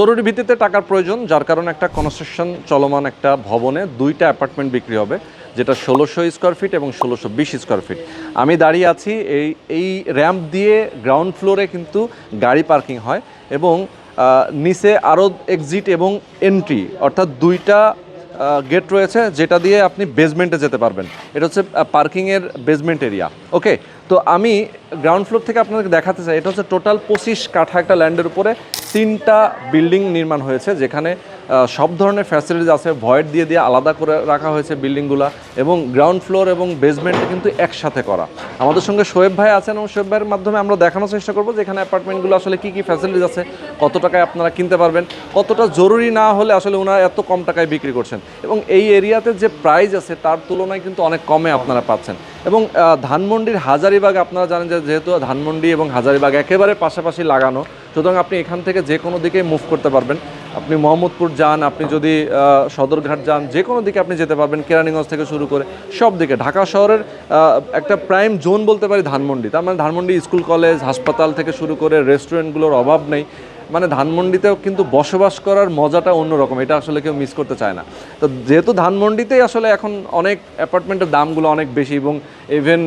জরুরি ভিত্তিতে টাকার প্রয়োজন, যার কারণে একটা কনস্ট্রাকশন চলমান একটা ভবনে দুইটা অ্যাপার্টমেন্ট বিক্রি হবে, যেটা ষোলোশো স্কোয়ার ফিট এবং ষোলোশো বিশ স্কোয়ার ফিট আমি দাঁড়িয়ে আছি এই এই র্যাম্প দিয়ে গ্রাউন্ড ফ্লোরে কিন্তু গাড়ি পার্কিং হয় এবং নিচে আরও এক্সিট এবং এন্ট্রি অর্থাৎ দুইটা গেট রয়েছে যেটা দিয়ে আপনি বেসমেন্টে যেতে পারবেন। এটা হচ্ছে পার্কিংয়ের বেসমেন্ট এরিয়া ওকে তো আমি গ্রাউন্ড ফ্লোর থেকে আপনাদেরকে দেখাতে চাই। এটা হচ্ছে টোটাল পঁচিশ কাঠা একটা ল্যান্ডের উপরে তিনটা বিল্ডিং নির্মাণ হয়েছে, যেখানে সব ধরনের ফ্যাসিলিটিস আছে ভয়েড দিয়ে দিয়ে আলাদা করে রাখা হয়েছে বিল্ডিংগুলো এবং গ্রাউন্ড ফ্লোর এবং বেসমেন্টে কিন্তু একসাথে করা। আমাদের সঙ্গে শোয়েব ভাই আছেন এবং শোয়েব ভাইয়ের মাধ্যমে আমরা দেখানোর চেষ্টা করব যে এখানে অ্যাপার্টমেন্টগুলো আসলে কী কী ফ্যাসিলিটিস আছে, কত টাকায় আপনারা কিনতে পারবেন, কতটা জরুরি না হলে আসলে ওনারা এত কম টাকায় বিক্রি করছেন। এবং এই এরিয়াতে যে প্রাইস আছে তার তুলনায় কিন্তু অনেক কমে আপনারা পাচ্ছেন। এবং ধানমন্ডির হাজারিবাগ, আপনারা জানেন যে যেহেতু ধানমন্ডি এবং হাজারিবাগ একেবারে পাশাপাশি লাগানো, সুতরাং আপনি এখান থেকে যে কোনো দিকে মুভ করতে পারবেন। আপনি মোহাম্মদপুর যান, আপনি যদি সদরঘাট যান যে কোনো দিকে আপনি যেতে পারবেন, কেরানীগঞ্জ থেকে শুরু করে সব দিকে। ঢাকা শহরের একটা প্রাইম জোন বলতে পারি ধানমন্ডি। তার মানে ধানমন্ডি স্কুল, কলেজ, হাসপাতাল থেকে শুরু করে রেস্টুরেন্টগুলোর অভাব নেই। মানে ধানমন্ডিতেও কিন্তু বসবাস করার মজাটা অন্যরকম এটা আসলে কেউ মিস করতে চায় না। তো যেহেতু ধানমন্ডিতেই আসলে এখন অনেক অ্যাপার্টমেন্টের দামগুলো অনেক বেশি এবং ইভেন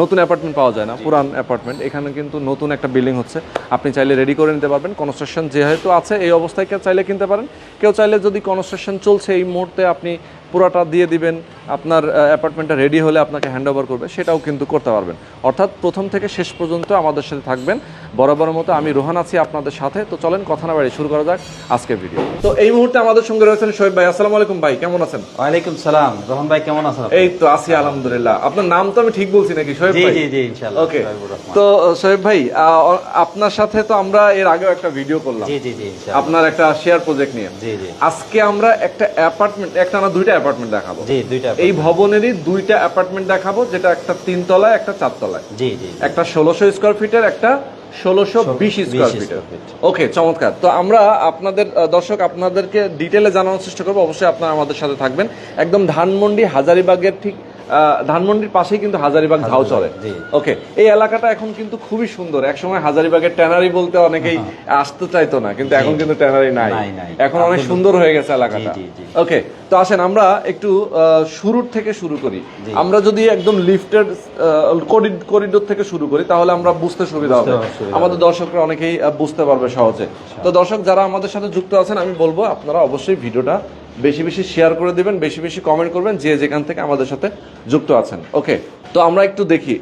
নতুন অ্যাপার্টমেন্ট পাওয়া যায় না পুরান অ্যাপার্টমেন্ট এখানে কিন্তু নতুন একটা বিল্ডিং হচ্ছে। আপনি চাইলে রেডি করে নিতে পারবেন কনস্ট্রাকশন যেহেতু আছে এই অবস্থায় কেউ চাইলে কিনতে পারেন। কেউ চাইলে যদি কনস্ট্রাকশন চলছে এই মুহূর্তে আপনি পুরোটা দিয়ে দিবেন আপনার অ্যাপার্টমেন্টটা রেডি হলে আপনাকে হ্যান্ড ওভার করবে সেটাও কিন্তু করতে পারবেন। অর্থাৎ প্রথম থেকে শেষ পর্যন্ত আমাদের সাথে থাকবেন। বরাবর মতো আমি রোহান আছি আপনাদের সাথে। তো চলেন কথা না বাড়ি শুরু করা যাক আজকের ভিডিও তো এই মুহূর্তে আমাদের সঙ্গে রয়েছেন শোয়েব ভাই। আসসালামু আলাইকুম ভাই কেমন আছেন? ওয়ালাইকুম সালাম। রহমান ভাই কেমন আছেন এই তো আছি আলহামদুলিল্লাহ। আপনার নাম তো আমি ঠিক বলছি নাকি শোয়েব ভাই? জি জি ইনশাআল্লাহ ওকে তো শোয়েব ভাই আপনার সাথে তো আমরা এর আগেও একটা ভিডিও করলাম। জি জি জি আপনার একটা শেয়ার প্রজেক্ট নিয়ে। জি জি। আজকে আমরা একটা অ্যাপার্টমেন্ট একটা না দুইটা অ্যাপার্টমেন্ট দেখাবো। জি দুইটা এই ভবনেরই দুইটা অ্যাপার্টমেন্ট দেখাবো যেটা একটা তিনতলায় একটা চারতলায়। জি জি একটা ষোলোশো স্কোয়ার ফিটের একটা ষোলোশো বিশ স্কোয়ার 20 ফিটের ওকে চমৎকার। তো আমরা আপনাদের দর্শক আপনাদেরকে ডিটেলে জানানোর চেষ্টা করব। অবশ্যই আপনারা আমাদের সাথে থাকবেন। একদম ধানমন্ডি হাজারিবাগের ঠিক ধানমন্ডির পাশেই কিন্তু হাজারিবাগ ঝাউ চলে। ওকে এই এলাকাটা এখন কিন্তু খুবই সুন্দর। একসময় হাজারিবাগের ট্যানারি বলতে অনেকেই আসতে চাইতো না কিন্তু এখন কিন্তু ট্যানারি নাই। এখন অনেক সুন্দর হয়ে গেছে এলাকাটা। ওকে তো আসেন আমরা একটু শুরুর থেকে শুরু করি। আমরা যদি একদম লিফটের করিডোর থেকে শুরু করি তাহলে আমরা বুঝতে সুবিধা হবে। আমাদের দর্শকরা অনেকেই বুঝতে পারবে সহজে। তো দর্শক যারা আমাদের সাথে যুক্ত আছেন আমি বলব আপনারা অবশ্যই ভিডিওটা বেশি বেশি শেয়ার করে দিবেন বেশি বেশি কমেন্ট করবেন যে যেখান থেকে আমাদের সাথে যুক্ত আছেন। ওকে তো আমরা একটু দেখি।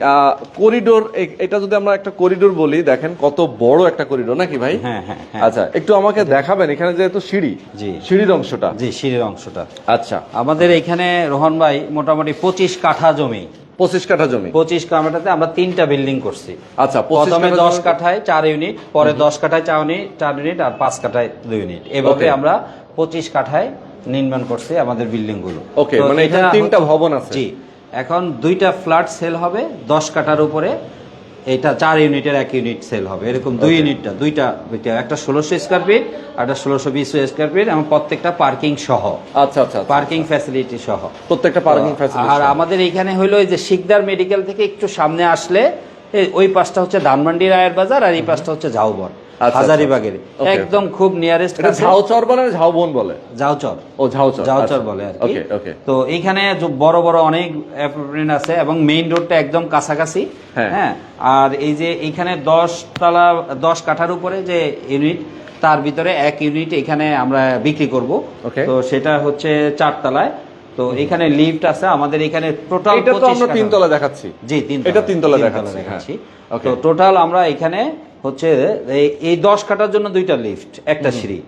করিডোর এটা যদি আমরা একটা করিডোর বলি দেখেন কত বড় একটা করিডোর নাকি ভাই? হ্যাঁ হ্যাঁ হ্যাঁ। আচ্ছা একটু আমাকে দেখাবেন এখানে যেহেতু সিঁড়ি জি। সিঁড়ির অংশটা। জি সিঁড়ির অংশটা। আচ্ছা। আমাদের এখানে রোহন ভাই মোটামুটি পঁচিশ কাঠা জমি। পঁচিশ কাঠা জমি। পঁচিশ কাঠাতে আমরা তিনটা বিল্ডিং করছি। আচ্ছা প্রথমে দশ কাঠায় চার ইউনিট পরে দশ কাঠায় চার ইউনিট চার ইউনিট আর পাঁচ কাঠায় দুই ইউনিট এভাবে আমরা পঁচিশ কাঠায় নির্মাণ করছে আমাদের বিল্ডিংগুলো Okay, তো মানে এটা তিনটা ভবন আছে। জি এখন দুইটা ফ্ল্যাট সেল হবে দশ কাঠার উপরে এটা চার ইউনিটের এক ইউনিট সেল হবে এরকম দুই ইউনিটটা দুইটা একটা ষোলোশো স্কোয়ার ফিট আর একটা ষোলোশো বিশ স্কোয়ার ফিট এবং প্রত্যেকটা পার্কিং সহ আচ্ছা আচ্ছা আচ্ছা। পার্কিং ফ্যাসিলিটি সহ প্রত্যেকটা পার্কিং ফ্যাসিলিটি আর আমাদের এখানে হলো এই যে শিকদার মেডিকেল থেকে একটু সামনে আসলে ওই পাশটা হচ্ছে ধানমান্ডি রায়ের বাজার আর এই পাশটা হচ্ছে ঝাউবন আচ্ছা। হাজারিবাগের একদম খুব নিয়ারেস্ট ঝাউচর বলে ঝাউবন বলে? ঝাউচর। ও ঝাউচর ঝাউচর বলে আর কি। ওকে ওকে তো এইখানে বড় বড় অনেক অ্যাপার্টমেন্ট আছে এবং মেইন রোডটা একদম কাছাকাছি। হ্যাঁ। হ্যাঁ আর এই যে এইখানে দশ তলা দশ কাঠার উপরে যে ইউনিট তার ভিতরে এক ইউনিট এখানে আমরা বিক্রি করব. তো সেটা হচ্ছে চারতলায়। তো এখানে লিফট আছে আমাদের এখানে টোটাল এটা তো আমরা তিনতলা দেখাচ্ছি। জি তিন এটা তিনতলা দেখাচ্ছি, দেখাচ্ছি হ্যাঁ। Okay. তো টোটাল আমরা এখানে হচ্ছে এই- দশ কাটার জন্য দুইটা লিফট একটা সিঁড়ি।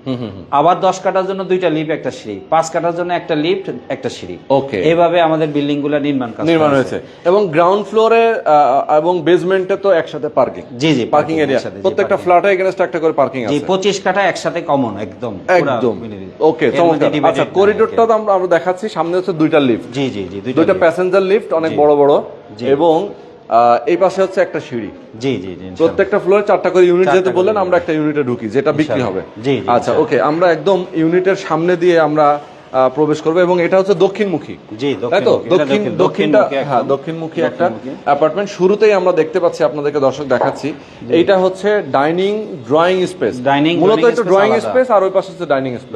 আবার দশ কাটার জন্য দুইটা লিফট একটা সিঁড়ি। পাঁচ কাটার জন্য একটা লিফট একটা সিঁড়ি। ওকে এইভাবে আমাদের বিল্ডিংগুলা নির্মাণ নির্মাণ হয়েছে। এবং গ্রাউন্ড ফ্লোরে এবং বেসমেন্টে তো একসাথে পার্কিং জি জি পার্কিং এরিয়া জি, প্রত্যেকটা। ফ্ল্যাটে এগেনস্ট একটা করে পার্কিং জি আছে। পঁচিশ কাটা একসাথে কমন একদম একদম। ওকে চমৎকার। আচ্ছা করিডোরটা কি। আমরা আমরা দেখাচ্ছি সামনে হচ্ছে দুইটা লিফট জি জি জি দুইটা প্যাসেঞ্জার লিফট অনেক বড় বড়। এবং এই পাশে হচ্ছে একটা সিঁড়ি। জি জি জি প্রত্যেকটা ফ্লোরে চারটা করে ইউনিট যেহেতু বললেন আমরা একটা ইউনিটে ঢুকি যেটা বিক্রি হবে। আচ্ছা ওকে আমরা একদম ইউনিটের সামনে দিয়ে আমরা প্রবেশ করবে এবং এটা হচ্ছে দক্ষিণমুখী। জি তাই তো? দক্ষিণ দক্ষিণ- দক্ষিণটা হ্যাঁ দক্ষিণমুখী একটা। অ্যাপার্টমেন্ট শুরুতেই আমরা দেখতে পাচ্ছি আপনাদেরকে দর্শক দেখাচ্ছি। এইটা হচ্ছে ডাইনিং ড্রয়িং স্পেস ডাইনিং মূলত একটু ড্রয়িং স্পেস আর ওই পাশে হচ্ছে ডাইনিং স্পেস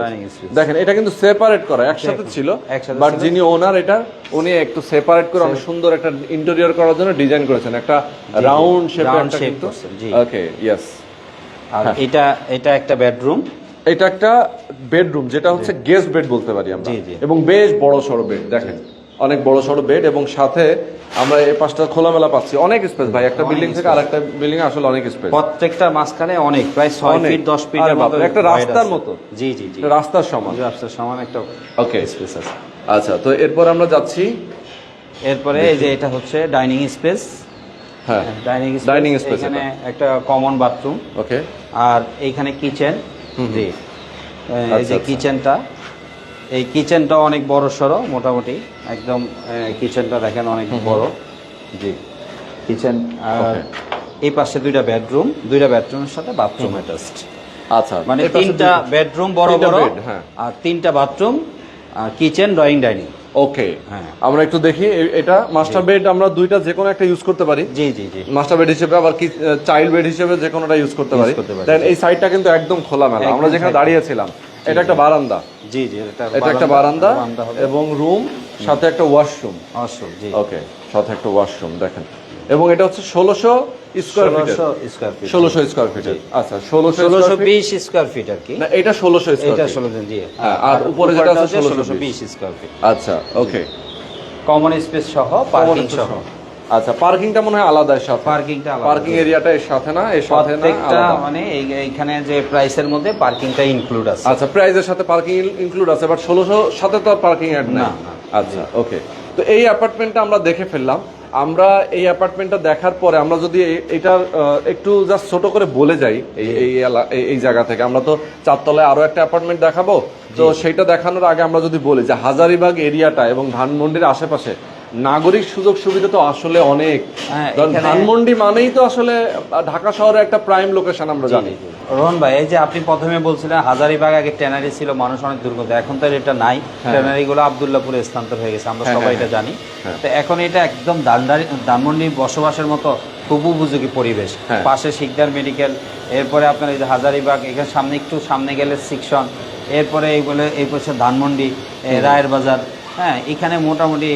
দেখেন এটা কিন্তু সেপারেট করা একসাথে ছিল। বাট যিনি ওনার এটা উনি একটু সেপারেট করে অনেক সুন্দর একটা ইন্টেরিয়র করার জন্য ডিজাইন করেছেন। একটা রাউন্ড শেপের একটা কিন্তু ওকে ইয়েস আর হ্যাঁ। এটা এটা একটা বেডরুম এটা একটা বেডরুম যেটা হচ্ছে গেস্ট বেড বলতে পারি আমরা। এবং বেশ বড় সড়ো বেড দেখেন। অনেক বড় সড়ো বেড এবং সাথে আমরা এই পাশটা খোলামেলা পাচ্ছি। অনেক স্পেস ভাই একটা বিল্ডিং থেকে। আরেকটা বিল্ডিং আসলে অনেক স্পেস প্রত্যেকটা মাঝখানে অনেক প্রায় ছয় অনেক। ফিট দশ আরে ফিটের মতো একটা রাস্তার। মতো। জি জি জি। রাস্তার সমান। রাস্তার সমান একটা ওকে স্পেস আছে। আচ্ছা তো এরপর আমরা যাচ্ছি। এরপরে এই যে এটা হচ্ছে ডাইনিং স্পেস হ্যাঁ। ডাইনিং Dining space এখানে একটা কমন বাথরুম ওকে আর এইখানে কিচেন জি। এই আচ্ছা, যে আচ্ছা। কিচেনটা এই কিচেনটা অনেক বড় সড়ো মোটামুটি। একদম কিচেনটা দেখেন অনেক বড়। জি। কিচেন আর এই পাশে দুইটা বেডরুম দুইটা বেডরুমের সাথে বাথরুম অ্যাটাচড। আচ্ছা মানে তিনটা বেডরুম বড় বড় হ্যাঁ। আর তিনটা বাথরুম আর কিচেন ড্রয়িং ডাইনিং। ওকে হ্যাঁ। আমরা একটু দেখি এটা মাস্টার বেড আমরা দুইটা যে কোনো একটা ইউজ করতে পারি জি জি জি মাস্টার বেড হিসেবে আবার কি চাইল্ড বেড হিসেবে যে কোনোটা ইউজ করতে পারি। দেন এই সাইডটা কিন্তু একদম খোলামেলা আমরা যেখানে। দাঁড়িয়েছিলাম এটা একটা বারান্দা। জি জি এটা একটা বারান্দা। এবং রুম সাথে একটা ওয়াশরুম অবশ্যই জি। ওকে সাথে একটা ওয়াশরুম দেখেন। এবং এটা হচ্ছে ষোলোশো স্কোয়ার ফিট ষোলোশো স্কোয়ার ফিট আচ্ছা ষোলোশো ষোলোশো বিশ স্কোয়ার ফিট আর কি। না এটা ষোলোশো এটা জি। হ্যাঁ, আর উপরে যেটা আছে ষোলোশো 1620 বিশ। স্কোয়ার ফিট আচ্ছা ওকে কমন স্পেস সহ পার্কিং সহ। আচ্ছা পার্কিংটা মনে হয় আলাদা এর সাথে। পার্কিংটা আলাদা। পার্কিং এরিয়াটা এর সাথে না? এর সাথে না প্রত্যেকটা মানে এইখানে যে প্রাইসের মধ্যে পার্কিংটা ইনক্লুড আছে। আচ্ছা প্রাইজের সাথে পার্কিং ইনক্লুড আছে বাট ষোলোশো সাথে তো পার্কিং অ্যাড না। আচ্ছা ওকে তো এই অ্যাপার্টমেন্টটা আমরা দেখে ফেললাম। আমরা এই অ্যাপার্টমেন্টটা দেখার পরে আমরা যদি এ- এটার একটু জাস্ট ছোট করে বলে যাই এই এই- এই জায়গা থেকে। আমরা তো চারতলায় আরও একটা অ্যাপার্টমেন্ট দেখাবো। তো সেইটা দেখানোর আগে আমরা যদি বলি যে হাজারিবাগ এরিয়াটা এবং ধানমন্ডির আশেপাশে নাগরিক সুযোগ সুবিধা তো আসলে অনেক। হ্যাঁ, ধানমন্ডি মানেই তো আসলে ঢাকা শহরে একটা প্রাইম লোকেশন আমরা জানি। রোহন ভাই এই যে আপনি প্রথমে বলছিলেন হাজারিবাগ আগে ট্যানারি ছিল মানুষ অনেক দুর্গত এখন তো এটা নাই। ট্যানারি গুলো আবদুল্লাপুরে স্থানান্তর হয়ে গেছে আমরা হ্যাঁ, সবাই হ্যাঁ, এটা জানি। হ্যাঁ। তো এখন এটা একদম ধানমন্ডি বসবাসের মতো খুব উপযোগী পরিবেশ। হ্যাঁ। পাশে শিকদার মেডিকেল এরপরে আপনার এই যে হাজারিবাগ এখানে সামনে একটু সামনে গেলে সিকশন এরপরে এই বলে এই পাশে ধানমন্ডি রায়ের বাজার হ্যাঁ এখানে মোটামুটি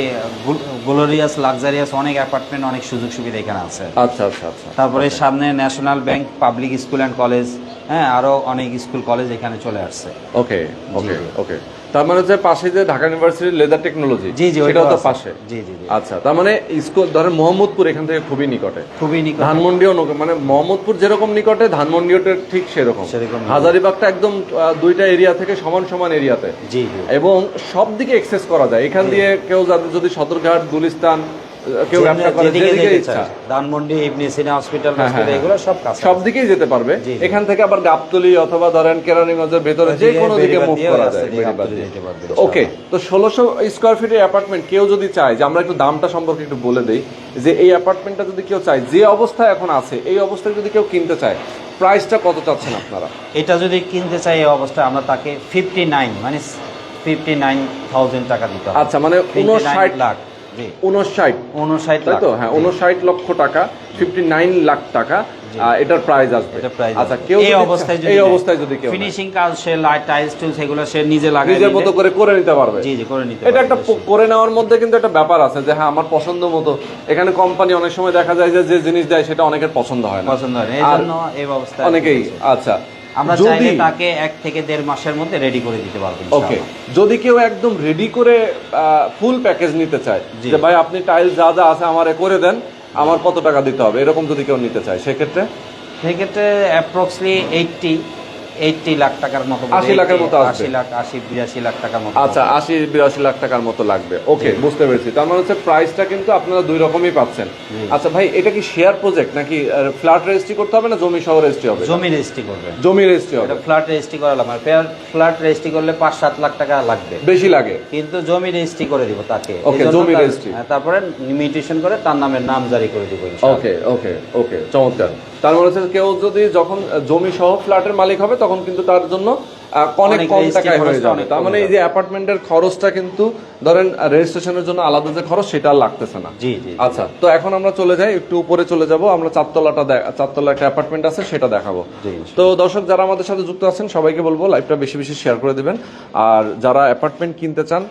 গ্লোরিয়াস লাক্সারিয়াস অনেক অ্যাপার্টমেন্ট অনেক সুযোগ সুবিধা এখানে আছে। আচ্ছা আচ্ছা আচ্ছা। তারপরে সামনে national bank public school and college হ্যাঁ আরও অনেক স্কুল কলেজ এখানে চলে আসছে। ওকে ওকে ওকে তার মানে যে পাশে যে ঢাকা ইউনিভার্সিটির লেদার টেকনোলজি জি জি ওইটাও তো পাশে? জি জি আচ্ছা তার মানে স্কুল ধরেন মোহাম্মদপুর এখান থেকে খুবই নিকটে। খুবই নিকট। ধানমন্ডিও মানে মোহাম্মদপুর যেরকম নিকটে ধানমন্ডিও ঠিক সেরকম। হাজারিবাগটা একদম দুইটা এরিয়া থেকে সমান সমান এরিয়াতে জি জি। এবং সব দিকে এক্সেস করা যায়। এখান দিয়ে কেউ যাদের যদি সদরঘাট গুলিস্তান কেউ ব্যবসা করে যেদিকে যেদিকে ইচ্ছা। ধানমন্ডি ইবনে সিনা হসপিটাল হসপিটাল এগুলো সব কাছে সব দিকেই যেতে পারবে। জি, জি। এখান থেকে আবার গাবতলি অথবা ধরেন কেরানীগঞ্জের ভেতরে যে ওইদিকে কোনো দিকে মুভ করা যায় দিয়ে বেড়িবাঁধ গাবতলী দিয়ে। যেতে পারবে, তো ওকে তো ষোলোশো স্কোয়ার ফিটের অ্যাপার্টমেন্ট কেউ যদি চায় যে আমরা একটু দামটা সম্পর্কে একটু বলে দেই যে এই অ্যাপার্টমেন্টটা যদি কেউ চায় যে অবস্থায় এখন আছে এই অবস্থায় যদি কেউ কিনতে চায় প্রাইসটা কত চাচ্ছেন আপনারা? এটা যদি কিনতে চাই এই অবস্থায় আমরা তাকে ফিফটি নাইন মানে ফিফটি নাইন থাউজেন্ড টাকা দিতে আচ্ছা মানে উনষাট লাখ। উনষাট উনষাট তাই তো? হ্যাঁ উনষাট লক্ষ টাকা ফিফটি নাইন লাখ টাকা এটার প্রাইস আসবে। এটা আচ্ছা কেউ এই অবস্থায় এই অবস্থায় যদি কেউ ফিনিশিং কাজ সে লাইট টাইলস টুলস এগুলো সে নিজে লাগায় নিজের মতো করে করে নিতে পারবে। জি জি করে নিতে এটা একটা করে নেওয়ার মধ্যে কিন্তু একটা ব্যাপার আছে যে হ্যাঁ আমার পছন্দ মতো। এখানে কোম্পানি অনেক সময় দেখা যায় যে যে জিনিস দেয় সেটা অনেকের পছন্দ হয় না। পছন্দ হয় না। এই জন্য অনেকেই আচ্ছা। আমরা চাইলে তাকে এক থেকে দেড় মাসের মধ্যে রেডি করে দিতে পারব ওকে যদি কেউ একদম রেডি করে ফুল প্যাকেজ নিতে চায় যে ভাই আপনি টাইল যা যা আছে আমারে করে দেন আমার কত টাকা দিতে হবে? এরকম যদি কেউ নিতে চায় সেক্ষেত্রে? সেক্ষেত্রে অ্যাপ্রক্সলি এইটটি এইটটি লাখ টাকার মতো 80 লাখের মতো আশি লাখ আশি বিরাশি লাখ টাকার মতো আচ্ছা আশি বিরাশি লাখ টাকার মতো লাগবে। ওকে বুঝতে পেরেছি। তার মানে হচ্ছে প্রাইসটা কিন্তু আপনারা দুই রকমই পাচ্ছেন। আচ্ছা ভাই এটা কি শেয়ার প্রজেক্ট নাকি ফ্ল্যাট রেজিস্ট্রি করতে হবে না জমি সহ রেজিস্ট্রি হবে? জমি রেজিস্ট্রি করবে। জমি রেজিস্ট্রি হবে। ফ্ল্যাট রেজিস্ট্রি করালাম আর ফ্ল্যাট রেজিস্ট্রি করলে পাঁচ সাত লাখ টাকা লাগবে। বেশি লাগে? কিন্তু জমি রেজিস্ট্রি করে দিব তাকে। জন্য জমি registry। হ্যাঁ, তারপরে মিউটেশন করে তার নামের নাম জারি করে দিব ওকে ওকে ওকে চমৎকার। তার মানে হচ্ছে কেউ যদি যখন জমি সহ ফ্ল্যাটের মালিক হবে তখন কিন্তু তার জন্য অনেক কম টাকায় হয়ে যাবে। তার মানে এই যে অ্যাপার্টমেন্টের খরচটা কিন্তু ধরেন রেজিস্ট্রেশনের জন্য আলাদা যে খরচ সেটা আর লাগতেছে না। জি, জি, জি। আচ্ছা তো এখন আমরা চলে যাই একটু উপরে চলে যাব আমরা চারতলাটা চারতলা একটা অ্যাপার্টমেন্ট আছে সেটা দেখাবো। তো দর্শক যারা আমাদের সাথে যুক্ত আছেন সবাইকে বলব লাইভটা বেশি বেশি শেয়ার করে দিবেন। আর যারা অ্যাপার্টমেন্ট কিনতে চান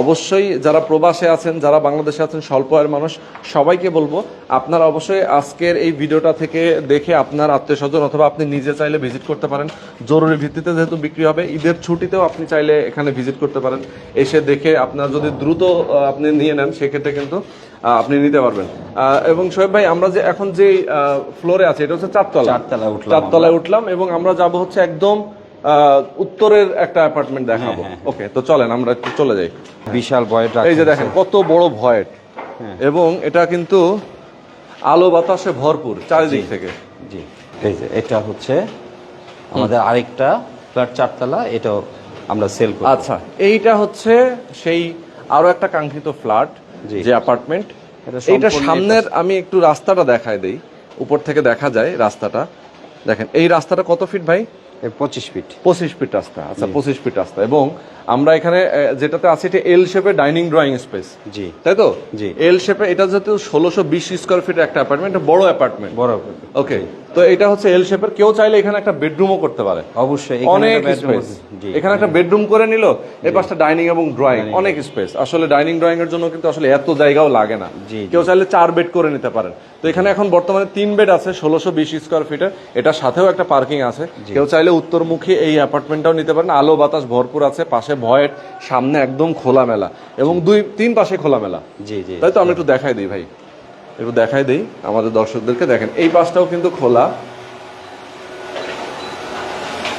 অবশ্যই যারা প্রবাসে আছেন যারা বাংলাদেশে আছেন স্বল্প আয়ের মানুষ সবাইকে বলব আপনারা অবশ্যই আজকের এই ভিডিওটা থেকে দেখে আপনার আত্মীয় স্বজন অথবা আপনি নিজে চাইলে ভিজিট করতে পারেন। জরুরি ভিত্তিতে যেহেতু বিক্রি হবে ঈদের ছুটিতেও আপনি চাইলে এখানে ভিজিট করতে পারেন। এসে দেখে আপনার যদি দ্রুত আপনি নিয়ে নেন সেক্ষেত্রে কিন্তু আপনি নিতে পারবেন। আহ, এবং শোয়েব ভাই আমরা যে এখন যে ফ্লোরে আছে এটা হচ্ছে চারতলা। চারতলায় উঠলাম চারতলায় উঠলাম এবং আমরা যাব হচ্ছে একদম উত্তরের একটা অ্যাপার্টমেন্ট দেখাবো। হ্যাঁ, ওকে তো চলেন আমরা একটু চলে যাই। বিশাল বয়েট এই যে দেখেন কত বড় ভয়েট হ্যাঁ। এবং এটা কিন্তু আলো বাতাসে ভরপুর চারিদিক থেকে। জি। এই যে এটা হচ্ছে আমাদের আরেকটা ফ্ল্যাট চারতলা এটাও আমরা সেল করি আচ্ছা এইটা হচ্ছে সেই আরও একটা কাঙ্ক্ষিত ফ্ল্যাট। যে অ্যাপার্টমেন্ট এটা সামনের আমি একটু রাস্তাটা দেখায় দেই উপর থেকে দেখা যায় রাস্তাটা। দেখেন এই রাস্তাটা কত ফিট ভাই? পঁচিশ ফিট পঁচিশ ফিট রাস্তা আচ্ছা পঁচিশ ফিট রাস্তা। এবং আমরা এখানে যেটাতে আছে এটা এল শেপের ডাইনিং ড্রয়িং স্পেস জি। তাই তো? জি। এল শেপে এটা যেহেতু ষোলোশো বিশ স্কোয়ার ফিটের একটা অ্যাপার্টমেন্ট বড় অ্যাপার্টমেন্ট বড় ওকে তো এটা হচ্ছে এল শেপের কেউ চাইলে এখানে একটা বেডরুমও করতে পারে। অবশ্যই এখানে অনেক স্পেস এখানে একটা বেডরুম করে নিল এই পাশটা ডাইনিং এবং ড্রয়িং অনেক স্পেস আসলে ডাইনিং ড্রয়িং এর জন্য কিন্তু আসলে এত জায়গাও লাগে না। কেউ চাইলে চার বেড করে নিতে পারেন। তো এখানে এখন বর্তমানে তিন বেড আছে ষোলোশো বিশ স্কোয়ার ফিটের এটার সাথেও একটা পার্কিং আছে। কেউ চাইলে উত্তরমুখী এই অ্যাপার্টমেন্টটাও নিতে পারেন। আলো বাতাস ভরপুর আছে। পাশে ভয়েট সামনে একদম খোলামেলা এবং দুই তিন পাশে খোলামেলা। জি জি। তাই তো আমরা একটু দেখাই দিই ভাই। একটু দেখাই দিই আমাদের দর্শকদেরকে। দেখেন এই পাশটাও কিন্তু খোলা।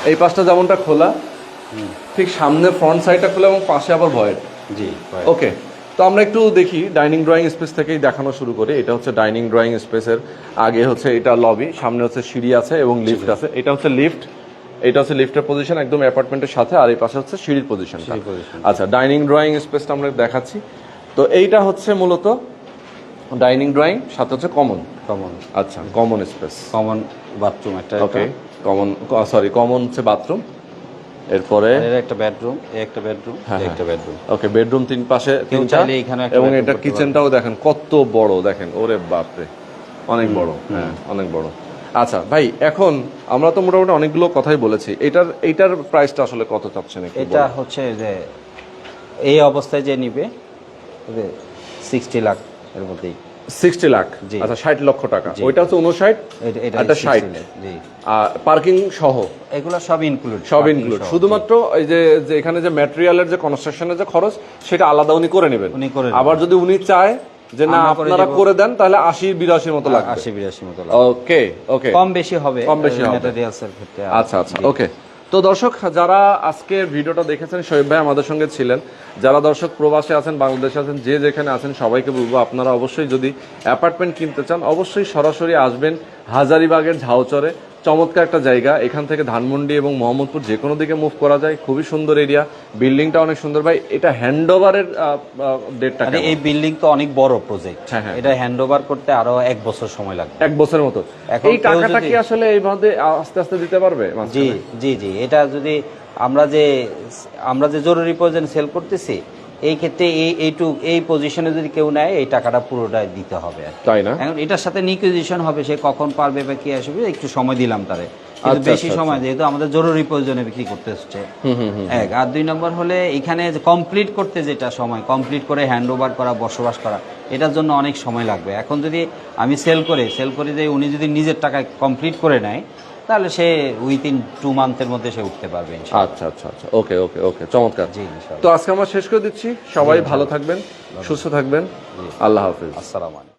এই পাশটা যেমনটা খোলা ঠিক সামনে ফ্রন্ট সাইডটা খোলা এবং পাশে আবার ভয়েড। জি ওকে তো আমরা একটু দেখি ডাইনিং ড্রয়িং স্পেস থেকেই দেখানো শুরু করি। এটা হচ্ছে ডাইনিং ড্রয়িং স্পেসের আগে হচ্ছে এটা লবি সামনে হচ্ছে সিঁড়ি আছে এবং লিফট আছে। এটা হচ্ছে লিফট এটা হচ্ছে লিফটের পজিশন একদম অ্যাপার্টমেন্টের সাথে আর এই পাশে হচ্ছে সিঁড়ির পজিশন আচ্ছা ডাইনিং ড্রয়িং স্পেসটা আমরা দেখাচ্ছি। তো এইটা হচ্ছে মূলত ডাইনিং ড্রয়িং সাথে হচ্ছে কমন কমন আচ্ছা কমন স্পেস কমন বাথরুম একটা ওকে কমন সরি কমন হচ্ছে বাথরুম এরপরে এর একটা বেডরুম একটা বেডরুম হ্যাঁ, একটা বেডরুম ওকে বেডরুম তিন পাশে তিনটা। এখানে একটা এবং এটা কিচেনটাও দেখেন কত বড় দেখেন। ওরে বাপরে অনেক বড় হ্যাঁ অনেক বড়। আচ্ছা ভাই এখন আমরা তো মোটামুটি অনেকগুলো কথাই বলেছি। এটার এইটার প্রাইসটা আসলে কত চাচ্ছেন এটা হচ্ছে যে এই অবস্থায় যে নিবে সিক্সটি লাখ এর মধ্যেই। সিক্সটি লাখ? জি। আচ্ছা ষাট লক্ষ টাকা। ওইটা হচ্ছে উনষাট এটা এটা একটা 60 ষাট। জি। আর পার্কিং সহ? এগুলো সব ইনক্লুড সব ইনক্লুড শুধুমাত্র এই যে যে এখানে যে ম্যাটেরিয়ালের যে কনস্ট্রাকশনের যে খরচ সেটা আলাদা উনি করে নেবেন। উনি করে নেবেন। আবার যদি উনি চায় যে না আপনারা করে দেন তাহলে আশি বিরাশির মতো লাগবে। আশি বিরাশি মতো লাগবে। ওকে ওকে। কম বেশি হবে কম বেশি হবে। ম্যাটেরিয়ালস ক্ষেত্রে আচ্ছা আচ্ছা ওকে। তো দর্শক যারা আজকে ভিডিওটা দেখেছেন শোয়েব ভাই আমাদের সঙ্গে ছিলেন। যারা দর্শক প্রবাসে আছেন বাংলাদেশে আছেন যে যেখানে আছেন সবাইকে বলব আপনারা অবশ্যই যদি অ্যাপার্টমেন্ট কিনতে চান অবশ্যই সরাসরি আসবেন হাজারিবাগের ঝাউচরে। চমৎকার একটা জায়গা। এখান থেকে ধানমন্ডি এবং মোহাম্মদপুর যে কোনো দিকে মুভ করা যায়। খুবই সুন্দর এরিয়া বিল্ডিংটা অনেক সুন্দর। ভাই এটা হ্যান্ড ওভারের ডেটটা এই বিল্ডিং তো অনেক বড় প্রজেক্ট হ্যাঁ, হ্যাঁ। এটা হ্যান্ড ওভার করতে আরও এক বছর সময় লাগবে। এক বছরের মতো। এখন এই টাকাটা কি আসলে এইভাবে আস্তে আস্তে দিতে পারবে জি জি জি। এটা যদি আমরা যে আমরা যে জরুরি প্রয়োজন সেল করতেছি এই ক্ষেত্রে এই এইটু এই পজিশনে যদি কেউ নেয় এই টাকাটা পুরোটাই দিতে হবে তাই না? এখন এটার সাথে নিকুইজিশন হবে সে কখন পারবে বা কি আসবে একটু সময় দিলাম তারে। কিন্তু আচ্ছা, বেশি আচ্ছা, সময় যেহেতু আমাদের জরুরি প্রয়োজনে বিক্রি করতে হচ্ছে। এক আর দুই নম্বর হলে এখানে কমপ্লিট করতে যেটা সময় কমপ্লিট করে হ্যান্ড ওভার করা বসবাস করা এটার জন্য অনেক সময় লাগবে। এখন যদি আমি সেল করে সেল করে যে উনি যদি নিজের টাকায় কমপ্লিট করে নেয় তাহলে সে উইথিন টু মান্থের মধ্যে সে উঠতে পারবে আচ্ছা আচ্ছা আচ্ছা। ওকে ওকে ওকে। চমৎকার। জি। তো আজকে আমরা শেষ করে দিচ্ছি। সবাই ভালো থাকবেন সুস্থ থাকবেন। আল্লাহ হাফিজ। আসসালামু আলাইকুম।